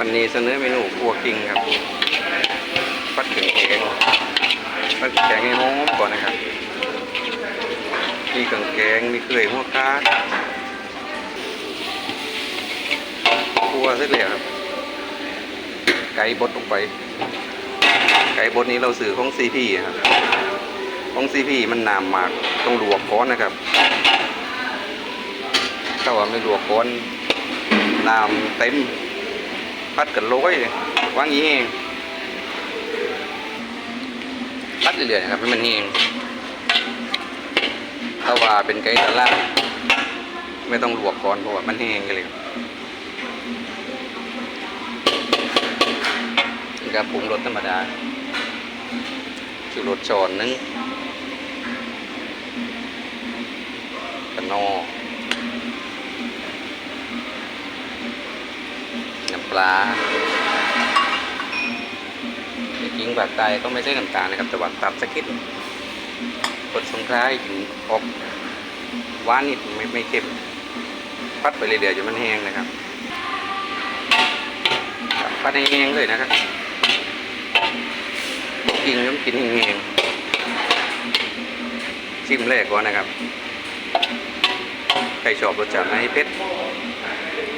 วันนี้เสนอเมนูครัวกิ้งครับปัดเข็งแกงปัดแกงให้หอมก่อนนะครับ มีกังแกงมีเคยหัวกาครัวเสร็จแล้วครับ ไก่บดลงไป ไก่บดนี้เราสื่อของซีพีครับของซีพีมันนามมากต้องลวกก้อนนะครับถ้าว่าไม่ลวกก้อนน้ำเต็ม พัดกันโรยวางอย่างนี้พัดเรื่อยๆนะครับให้มันแห้งถ้าว่าเป็นไก่ตะล่าไม่ต้องลวกก่อนเพราะว่ามันแห้งกันเลยนี่ก็ปรุงรสธรรมดาชูรสช้อนนึงกระนอ น้ำป ลาจริงๆแบบใต้ก็ไม่ใช่น้ำตาลนะครับแต่ว่าตับสักนิดกดสงครายถึงออกหวานนิดไม่ไม่เค็มพัดไปเรื่อยๆจนมันแห้งนะครับครับพัดให้แห้งเลยนะครับกินต้องกินแห้งๆชิมแรกก่อนนะครับใครชอบรสจัดไหนเผ็ด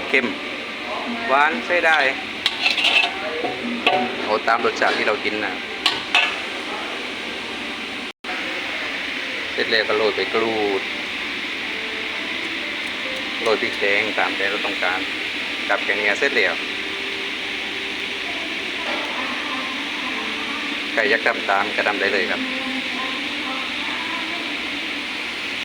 เค็ม หวานใช้ได้โอ้ตามรสชาติที่เรากินนะเสร็จแล้วก็โรยไปกรูดโรยพริกแดงตามใจเราต้องการกับแกงเนี้ยเสร็จแล้วใครอยากทำตามก็ทำได้เลยครับ